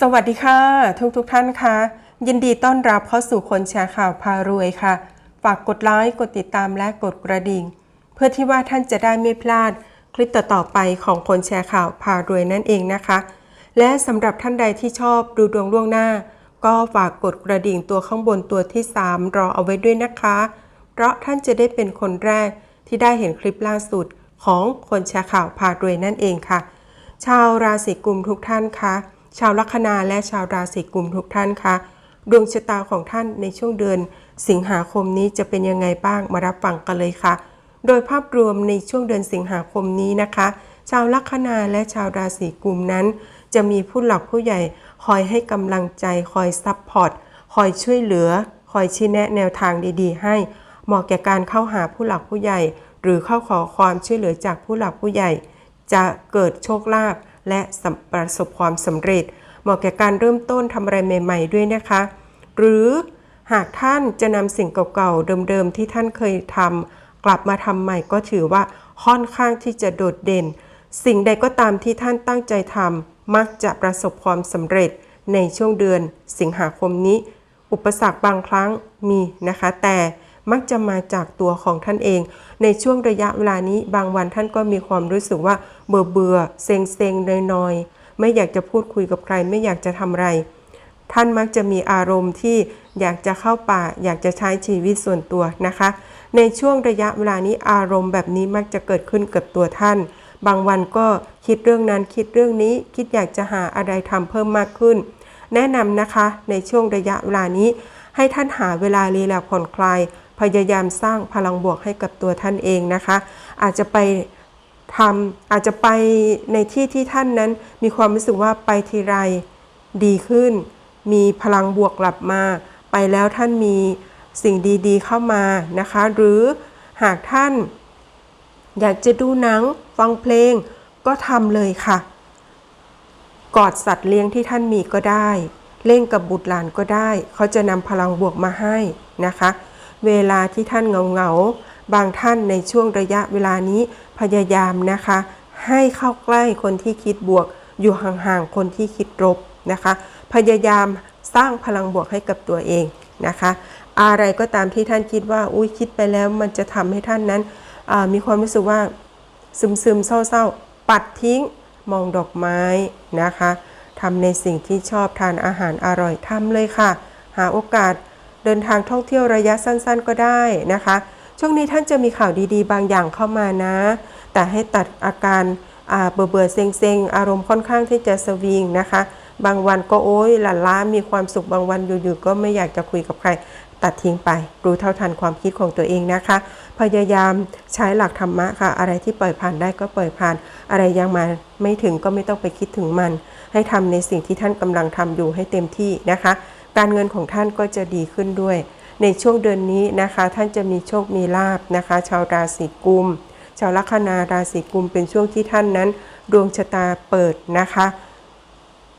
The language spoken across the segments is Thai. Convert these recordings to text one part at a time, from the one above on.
สวัสดีค่ะ ทุกทุกท่านค่ะ ยินดีต้อนรับเข้าสู่คนแชร์ข่าวพารวยค่ะ ฝากกดไลค์กดติดตามและกดกระดิ่ง เพื่อที่ว่าท่านจะได้ไม่พลาดคลิปต่อๆไปของคนแชร์ข่าวพารวยนั่นเองนะคะ และสำหรับท่านใดที่ชอบดูดวงล่วงหน้า ก็ฝากกดกระดิ่งตัวข้างบนตัวที่ 3 รอเอาไว้ด้วยนะคะ เพราะท่านจะได้เป็นคนแรกที่ได้เห็นคลิปล่าสุดของคนแชร์ข่าวพารวยนั่นเองค่ะ ชาวราศีกุมทุกท่านค่ะ ชาวลัคนาและชาวราศีกุมทุกท่านคะดวงชะตาของท่านในช่วงเดือน สิงหาคมนี้จะเป็นยังไงบ้างมารับฟังกันเลยค่ะ โดยภาพรวมในช่วงเดือนสิงหาคมนี้นะคะ ชาวลัคนาและชาวราศีกุมนั้น จะมีผู้หลักผู้ใหญ่คอยให้กำลังใจคอยซัพพอร์ตคอยช่วยเหลือ คอยชี้แนะแนวทางดีๆ ให้เหมาะแก่การเข้าหาผู้หลักผู้ใหญ่ หรือเข้าขอความช่วยเหลือจากผู้หลักผู้ใหญ่ จะเกิดโชคลาภ และประสบความสำเร็จ เหมาะแก่การเริ่มต้นทำอะไรใหม่ ๆ ด้วยนะคะ หรือหากท่านจะนำสิ่งเก่าๆ เดิมๆ ที่ท่านเคยทำกลับมาทำใหม่ก็ถือว่าค่อนข้างที่จะโดดเด่น สิ่งใดก็ตามที่ท่านตั้งใจทำมักจะประสบความสำเร็จในช่วงเดือนสิงหาคมนี้ อุปสรรคบางครั้งมีนะคะ แต่มักจะมาจากตัวของท่านเอง ในช่วงระยะเวลานี้บางวันท่านก็มีความรู้สึกว่าเบื่อเบื่อเซ็งเซ็งๆนอยๆ ไม่อยากจะพูดคุยกับใคร ไม่อยากจะทำอะไร ท่านมักจะมีอารมณ์ที่อยากจะเข้าป่า อยากจะใช้ชีวิตส่วนตัวนะคะ ในช่วงระยะเวลานี้อารมณ์แบบนี้มักจะเกิดขึ้นกับตัวท่าน บางวันก็คิดเรื่องนั้นคิดเรื่องนี้คิดอยากจะหาอะไรทำเพิ่มมากขึ้น แนะนำนะคะในช่วงระยะเวลานี้ให้ท่านหาเวลารีแลกผ่อนคลาย พยายามสร้างพลังบวกให้กับตัวท่านเองนะคะ อาจจะไปทำอาจจะไปในที่ที่ท่านนั้น มีความรู้สึกว่าไปทีไรดีขึ้น มีพลังบวกกลับมา ไปแล้วท่านมีสิ่งดีๆเข้ามานะคะ หรือหากท่าน อยากจะดูหนังฟังเพลงก็ทำเลยค่ะ กอดสัตว์เลี้ยงที่ท่านมีก็ได้ เล่นกับบุตรหลานก็ได้ เขาจะนำพลังบวกมาให้นะคะ เวลาที่ท่านเหงาเงาๆ บางท่านในช่วงระยะเวลานี้พยายามนะคะ ให้เข้าใกล้คนที่คิดบวก อยู่ห่างๆ คนที่คิดลบนะคะ พยายามสร้างพลังบวกให้กับตัวเองนะคะ อะไรก็ตามที่ท่านคิดว่า อุ้ยคิดไปแล้วมันจะทำให้ท่านนั้นมีความรู้สึกว่าซึมซึมๆเศร้าๆ ปัดทิ้งมองดอกไม้นะคะทำในสิ่งที่ชอบทานอาหารอร่อยทำเลยค่ะ หาโอกาส เดินทางท่องเที่ยวระยะสั้นๆ ก็ได้นะคะ ช่วงนี้ท่านจะมีข่าวดีๆ บางอย่างเข้ามานะ แต่ให้ตัดอาการเบื่อเบื่อเซ็งอารมณ์ค่อนข้างที่จะสวิงนะคะ บางวันก็โอ๊ยหลั่นล้ามีความสุขบางวันอยู่ๆก็ไม่อยากจะคุยกับใคร ตัดทิ้งไป รู้เท่าทันความคิดของตัวเองนะคะ พยายามใช้หลักธรรมะค่ะ อะไรที่ปล่อยผ่านได้ก็ปล่อยผ่าน อะไรยังมาไม่ถึงก็ไม่ต้องไปคิดถึงมัน ให้ทำในสิ่งที่ท่านกำลังทำอยู่ให้เต็มที่นะคะ การเงินของท่านก็จะดีขึ้นด้วย ในช่วงเดือนนี้นะคะ ท่านจะมีโชคมีลาบนะคะ ชาวราศีกุม ชาวลัคนาราศีกุมเป็นช่วงที่ท่านนั้น ดวงชะตาเปิดนะคะ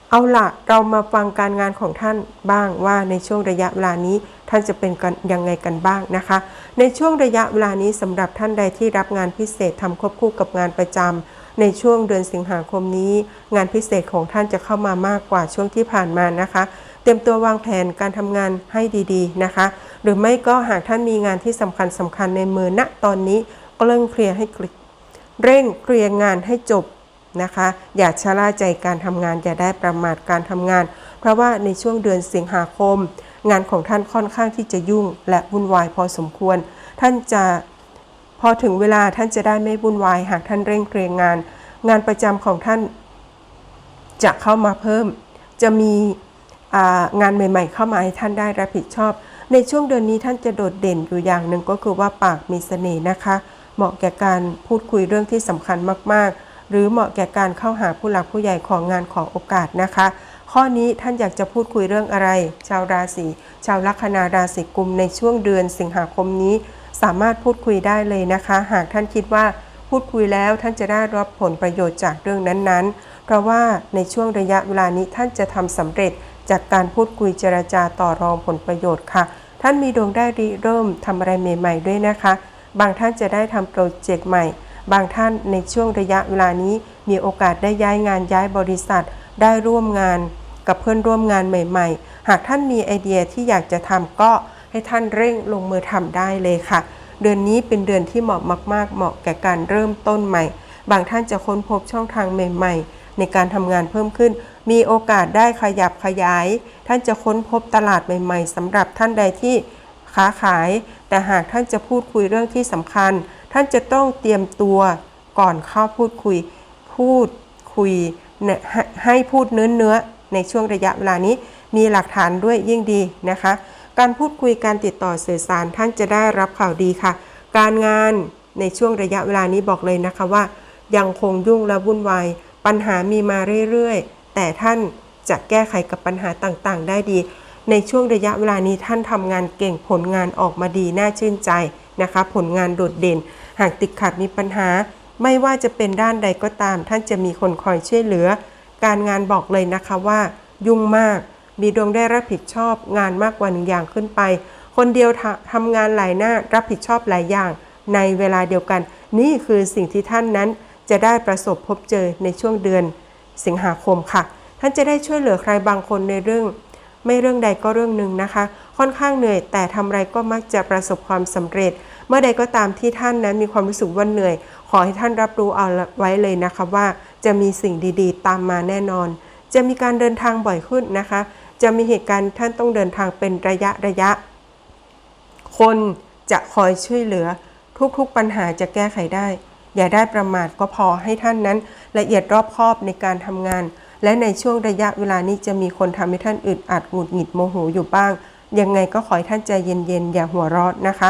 เอาละเรามาฟังการงานของท่านบ้างว่าในช่วงระยะเวลานี้ท่านจะเป็นกันยังไงกันบ้างนะคะ ในช่วงระยะเวลานี้สำหรับท่านใดที่รับงานพิเศษทำควบคู่กับงานประจำในช่วงเดือนสิงหาคมนี้ งานพิเศษของท่านจะเข้ามามากกว่าช่วงที่ผ่านมานะคะ ตรียมตัววางแผนการทำงานให้ดีๆนะคะ หรือไม่ก็หากท่านมีงานที่สำคัญสำคัญในมือณตอนนี้ก็เร่งเคลียร์ให้คลิเร่งเคลียร์งานให้จบนะคะ อย่าชะล่าใจการทำงาน อย่าได้ประมาทการทำงาน เพราะว่าในช่วงเดือนสิงหาคม งานของท่านค่อนข้างที่จะยุ่ง และวุ่นวายพอสมควร ท่านจะพอถึงเวลาท่านจะได้ไม่วุ่นวาย หากท่านเร่งเคลียร์งาน งานประจำของท่านจะเข้ามาเพิ่ม จะมี งานใหม่ ๆ เข้ามาให้ท่านได้รับผิดชอบ ในช่วงเดือนนี้ท่านจะโดดเด่นอยู่อย่างหนึ่งก็คือว่าปากมีเสน่ห์นะคะ เหมาะแก่การพูดคุยเรื่องที่สำคัญมากๆ หรือเหมาะแก่การเข้าหาผู้หลักผู้ใหญ่ของงานของโอกาสนะคะ ข้อนี้ท่านอยากจะพูดคุยเรื่องอะไร ชาวราศีชาวลัคนาราศีกุมในช่วงเดือนสิงหาคมนี้ สามารถพูดคุยได้เลยนะคะ หากท่านคิดว่าพูดคุยแล้วท่านจะได้รับผลประโยชน์จากเรื่องนั้นๆ เพราะว่าในช่วงระยะเวลานี้ท่านจะทำสำเร็จ จากการพูดคุยเจรจาต่อรองผลประโยชน์ค่ะ ท่านมีดวงได้ริเริ่มทำอะไรใหม่ ๆ ด้วยนะคะ บางท่านจะได้ทำโปรเจกต์ใหม่ บางท่านในช่วงระยะเวลานี้ มีโอกาสได้ย้ายงานย้ายบริษัท ได้ร่วมงาน กับเพื่อนร่วมงานใหม่ ๆ หากท่านมีไอเดียที่อยากจะทำก็ให้ท่านเร่งลงมือทำได้เลยค่ะ เดือนนี้เป็นเดือนที่เหมาะมาก ๆ เหมาะแก่การเริ่มต้นใหม่ บางท่านจะค้นพบช่องทางใหม่ ๆ ในการทำงานเพิ่มขึ้น มีโอกาสได้ขยับขยาย ท่านจะค้นพบตลาดใหม่ๆสำหรับท่านใดที่ค้าขาย แต่หากท่านจะพูดคุยเรื่องที่สำคัญ ท่านจะต้องเตรียมตัวก่อนเข้าพูดคุย พูดคุยให้พูดเนื้อเนื้อในช่วงระยะเวลานี้มีหลักฐานด้วยยิ่งดีนะคะ การพูดคุยการติดต่อสื่อสารท่านจะได้รับข่าวดีค่ะ การงานในช่วงระยะเวลานี้บอกเลยนะคะว่า ยังคงยุ่งและวุ่นวายปัญหามีมาเรื่อยๆ แต่ท่านจะแก้ไขกับปัญหาต่างๆ ได้ดี ในช่วงระยะเวลานี้ท่านทำงานเก่งผลงานออกมาดีน่าชื่นใจนะคะ ผลงานโดดเด่น หากติดขัดมีปัญหา ไม่ว่าจะเป็นด้านใดก็ตาม ท่านจะมีคนคอยช่วยเหลือ การงานบอกเลยนะคะว่า ยุ่งมาก มีดวงได้รับผิดชอบ งานมากกว่าหนึ่งอย่างขึ้นไป คนเดียวทำงานหลายหน้ารับผิดชอบหลายอย่าง ในเวลาเดียวกัน นี่คือสิ่งที่ท่านนั้นจะได้ประสบพบเจอในช่วงเดือน สิงหาคมค่ะ ท่านจะได้ช่วยเหลือใครบางคนในเรื่อง ไม่เรื่องใดก็เรื่องหนึ่งนะคะ ค่อนข้างเหนื่อย แต่ทำไรก็มักจะประสบความสำเร็จ เมื่อใดก็ตามที่ท่านนั้นมีความรู้สึกว่าเหนื่อย ขอให้ท่านรับรู้เอาไว้เลยนะคะว่า จะมีสิ่งดีๆ ตามมาแน่นอน จะมีการเดินทางบ่อยขึ้นนะคะ จะมีเหตุการณ์ท่านต้องเดินทางเป็นระยะระยะ คนจะคอยช่วยเหลือ ทุกๆปัญหาจะแก้ไขได้ อย่าได้ประมาทก็พอให้ท่านนั้น ละเอียดรอบคอบในการทำงาน และในช่วงระยะเวลานี้จะมีคนทำให้ท่านอึดอัดหงุดหงิดโมโหอยู่บ้าง ยังไงก็ขอให้ท่านใจเย็นๆอย่าหัวร้อนนะคะ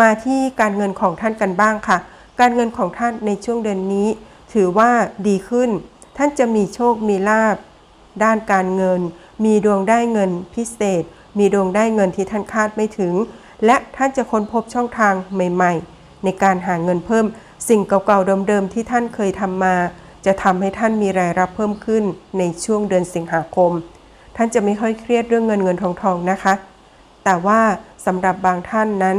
มาที่การเงินของท่านกันบ้างค่ะ การเงินของท่านในช่วงเดือนนี้ ถือว่าดีขึ้น ท่านจะมีโชคมีลาบด้านการเงิน มีดวงได้เงินพิเศษ มีดวงได้เงินที่ท่านคาดไม่ถึง และท่านจะค้นพบช่องทางใหม่ ๆ ในการหาเงินเพิ่ม สิ่งเก่าๆเดิมๆที่ท่านเคยทำมา จะทำให้ท่านมีรายรับเพิ่มขึ้นในช่วงเดือนสิงหาคม ท่านจะไม่ค่อยเครียดเรื่องเงินเงินทองทองนะคะ แต่ว่าสำหรับบางท่านนั้น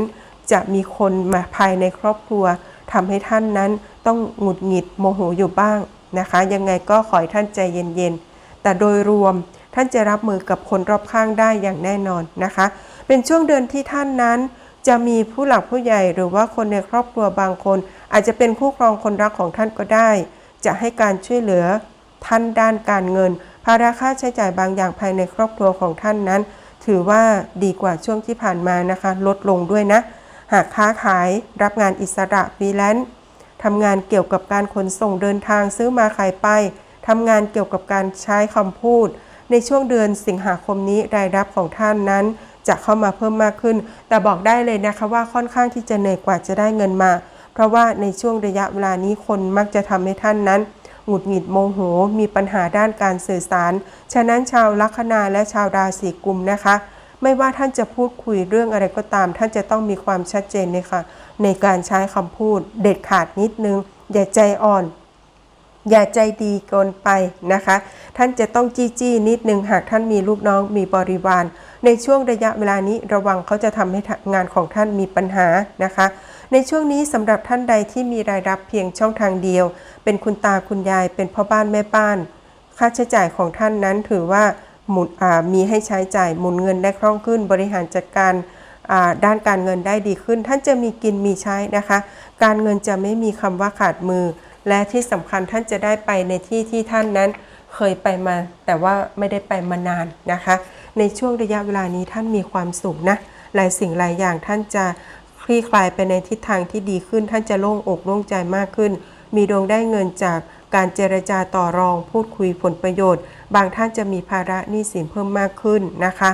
จะมีคนมาภายในครอบครัวทำให้ท่านนั้นต้องหงุดหงิดโมโหอยู่บ้างนะคะ ยังไงก็ขอให้ท่านใจเย็นๆ แต่โดยรวมท่านจะรับมือกับคนรอบข้างได้อย่างแน่นอนนะคะ เป็นช่วงเดือนที่ท่านนั้น จะมีผู้หลักผู้ใหญ่หรือว่าคนในครอบครัวบางคน อาจจะเป็นคู่ครองคนรักของท่านก็ได้ จะให้การช่วยเหลือท่านด้านการเงิน ภาระค่าใช้จ่ายบางอย่างภายในครอบครัวของท่านนั้น ถือว่าดีกว่าช่วงที่ผ่านมานะคะ ลดลงด้วยนะ หากค้าขายรับงานอิสระฟรีแลนซ์ทำงานเกี่ยวกับการขนส่งเดินทางซื้อมาขายไปทำงานเกี่ยวกับการใช้คำพูด ในช่วงเดือนสิงหาคมนี้รายรับของท่านนั้น จะเข้ามาเพิ่มมากขึ้น แต่บอกได้เลยนะคะว่าค่อนข้างที่จะเหนื่อยกว่าจะได้เงินมา เพราะว่าในช่วงระยะเวลานี้คนมักจะทำให้ท่านนั้น หงุดหงิดโมโห มีปัญหาด้านการสื่อสาร ฉะนั้นชาวลัคนาและชาวราศีกุมนะคะ ไม่ว่าท่านจะพูดคุยเรื่องอะไรก็ตาม ท่านจะต้องมีความชัดเจนเลยค่ะในการใช้คำพูดเด็ดขาดนิดนึง อย่าใจอ่อนอย่าใจดีเกินไปนะคะ ท่านจะต้องจี้จี้นิดนึงหากท่านมีลูกน้องมีบริวาร ในช่วงระยะเวลานี้ระวังเขาจะทำให้งานของท่านมีปัญหานะคะ ในช่วงนี้สำหรับท่านใดที่มีรายรับเพียงช่องทางเดียว เป็นคุณตาคุณยายเป็นพ่อบ้านแม่บ้าน ค่าใช้จ่ายของท่านนั้นถือว่าหมุนมีให้ใช้จ่ายหมุนเงินได้คล่องขึ้น บริหารจัดการด้านการเงินได้ดีขึ้น ท่านจะมีกินมีใช้นะคะ การเงินจะไม่มีคำว่าขาดมือ และที่สำคัญท่านจะได้ไปในที่ที่ท่านนั้นเคยไปมา แต่ว่าไม่ได้ไปมานานนะคะ ในช่วงระยะเวลานี้ท่านมีความสุขนะหลายสิ่งหลายอย่างท่านจะ ลี่คลายไปในทิศทางที่ดีขึ้น ท่านจะโล่งอกโล่งใจมากขึ้น มีดวงได้เงินจากการเจรจาต่อรอง พูดคุยผลประโยชน์ บางท่านจะมีภาระหนี้สินเพิ่มมากขึ้นนะคะ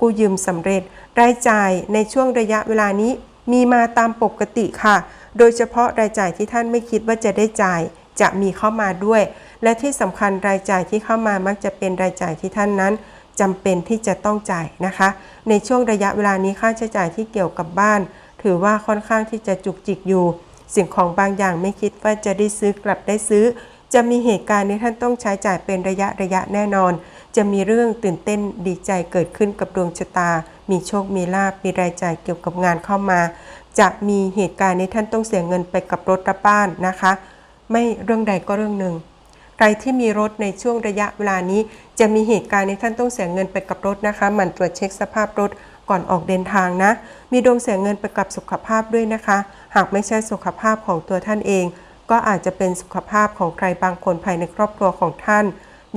กู้ยืมสำเร็จ รายจ่ายในช่วงระยะเวลานี้มีมาตามปกติค่ะ โดยเฉพาะรายจ่ายที่ท่านไม่คิดว่าจะได้จ่ายจะมีเข้ามาด้วย และที่สำคัญรายจ่ายที่เข้ามามักจะเป็นรายจ่ายที่ท่านนั้นจำเป็นที่จะต้องจ่ายนะคะ ในช่วงระยะเวลานี้ค่าใช้จ่ายที่เกี่ยวกับบ้าน ถือว่าค่อนข้างที่จะจุกจิกอยู่ สิ่งของบางอย่างไม่คิดว่าจะได้ซื้อกลับได้ซื้อ จะมีเหตุการณ์ที่ท่านต้องใช้จ่ายเป็นระยะระยะแน่นอน จะมีเรื่องตื่นเต้นดีใจเกิดขึ้นกับดวงชะตา มีโชคมีลาภมีรายจ่ายเกี่ยวกับงานเข้ามา จะมีเหตุการณ์ที่ท่านต้องเสียเงินไปกับรถรับบ้านนะคะ ไม่เรื่องใดก็เรื่องหนึ่งใครที่มีรถในช่วงระยะเวลานี้ จะมีเหตุการณ์ในท่านต้องเสียเงินไปกับรถนะคะหมั่นตรวจเช็คสภาพรถ ก่อนออกเดินทางนะ มีดวงเสียเงินไปกับสุขภาพด้วยนะคะ หากไม่ใช่สุขภาพของตัวท่านเอง ก็อาจจะเป็นสุขภาพของใครบางคนภายในครอบครัวของท่าน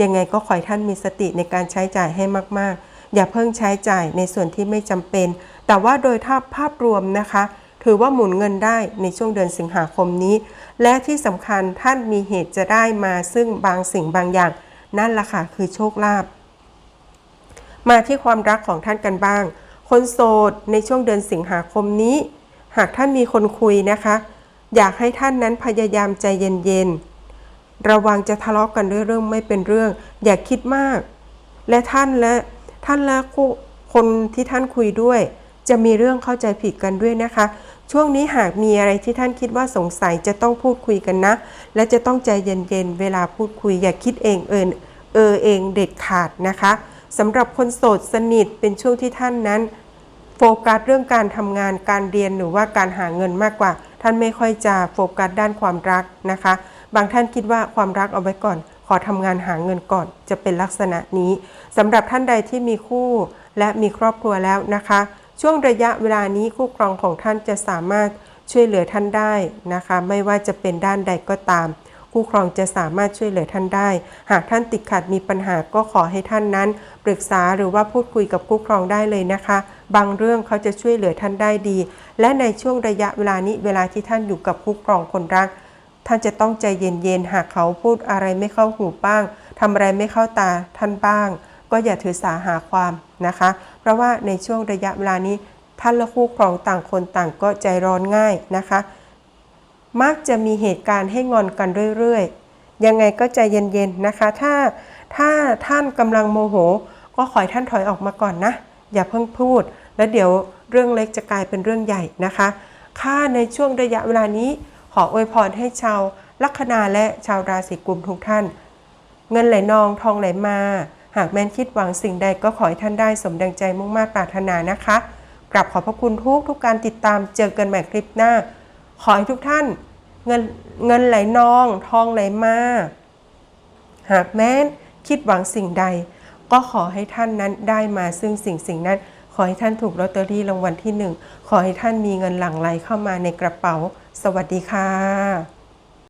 ยังไงก็ขอให้ท่านมีสติในการใช้จ่ายให้มากๆ อย่าเพิ่งใช้จ่ายในส่วนที่ไม่จำเป็น แต่ว่าโดยภาพภาพรวมนะคะ ถือว่าหมุนเงินได้ในช่วงเดือนสิงหาคมนี้ และที่สำคัญท่านมีเหตุจะได้มาซึ่งบางสิ่งบางอย่าง นั่นล่ะค่ะคือโชคลาภมาที่ความรักของท่านกันบ้าง คนโสดในช่วงเดือนสิงหาคมนี้ หากท่านมีคนคุยนะคะ อยากให้ท่านนั้นพยายามใจเย็นๆ ระวังจะทะเลาะกันด้วยเรื่องไม่เป็นเรื่อง อย่าคิดมาก และท่านและท่านและคู่คนที่ท่านคุยด้วย จะมีเรื่องเข้าใจผิดกันด้วยนะคะ ช่วงนี้หากมีอะไรที่ท่านคิดว่าสงสัยจะต้องพูดคุยกันนะ และจะต้องใจเย็นๆ เวลาพูดคุยอย่าคิดเองเอินเออเองเด็ดขาดนะคะ สำหรับคนโสดสนิทเป็นช่วงที่ท่านนั้น โฟกัสเรื่องการทำงานการเรียนหรือว่าการหาเงินมากกว่า ท่านไม่ค่อยจะโฟกัสด้านความรักนะคะ บางท่านคิดว่าความรักเอาไว้ก่อน ขอทำงานหาเงินก่อนจะเป็นลักษณะนี้สำหรับท่านใดที่มีคู่และมีครอบครัวแล้วนะคะ ช่วงระยะเวลานี้คู่ครองของท่านจะสามารถช่วยเหลือท่านได้นะคะ ไม่ว่าจะเป็นด้านใดก็ตาม คู่ครองจะสามารถช่วยเหลือท่านได้ หากท่านติดขัดมีปัญหาก็ขอให้ท่านนั้นปรึกษาหรือว่าพูดคุยกับคู่ครองได้เลยนะคะ บางเรื่องเขาจะช่วยเหลือท่านได้ดี และในช่วงระยะเวลานี้เวลาที่ท่านอยู่กับคู่ครองคนรัก ท่านจะต้องใจเย็นๆหากเขาพูดอะไรไม่เข้าหูบ้างทำอะไรไม่เข้าตาท่านบ้าง ก็อย่าถือสาหาความนะคะ เพราะว่าในช่วงระยะเวลานี้ท่านและคู่ครองต่างคนต่างก็ใจร้อนง่ายนะคะ มักจะมีเหตุการณ์ให้งอนกันเรื่อยๆ ยังไงก็ใจเย็นๆนะคะ ถ้าถ้าท่านกำลังโมโห ก็ขอให้ท่านถอยออกมาก่อนนะ อย่าเพิ่งพูด แล้วเดี๋ยวเรื่องเล็กจะกลายเป็นเรื่องใหญ่นะคะค่าในช่วงระยะเวลานี้ ขออวยพรให้ชาวลัคนาและชาวราศีกุมทุกท่าน เงินไหลนองทองไหลมา หากแม่นคิดหวังสิ่งใดก็ขอให้ท่านได้สมดังใจมุ่งมา่ปรารถนานะคะกราบขอบพระคุณทุกทุกการติดตามเจอกันใหม่คลิปหน้า ขอให้ทุกท่าน เงินเงินไหลนองทองไหลมา หากแม้นคิดหวังสิ่งใด ก็ขอให้ท่านนั้นได้มาซึ่งสิ่งสิ่งนั้น ขอให้ท่านถูกลอตเตอรี่รางวัลที่หนึ่งขอให้ท่านมีเงินหลั่งไหลเข้ามาในกระเป๋า สวัสดีค่ะ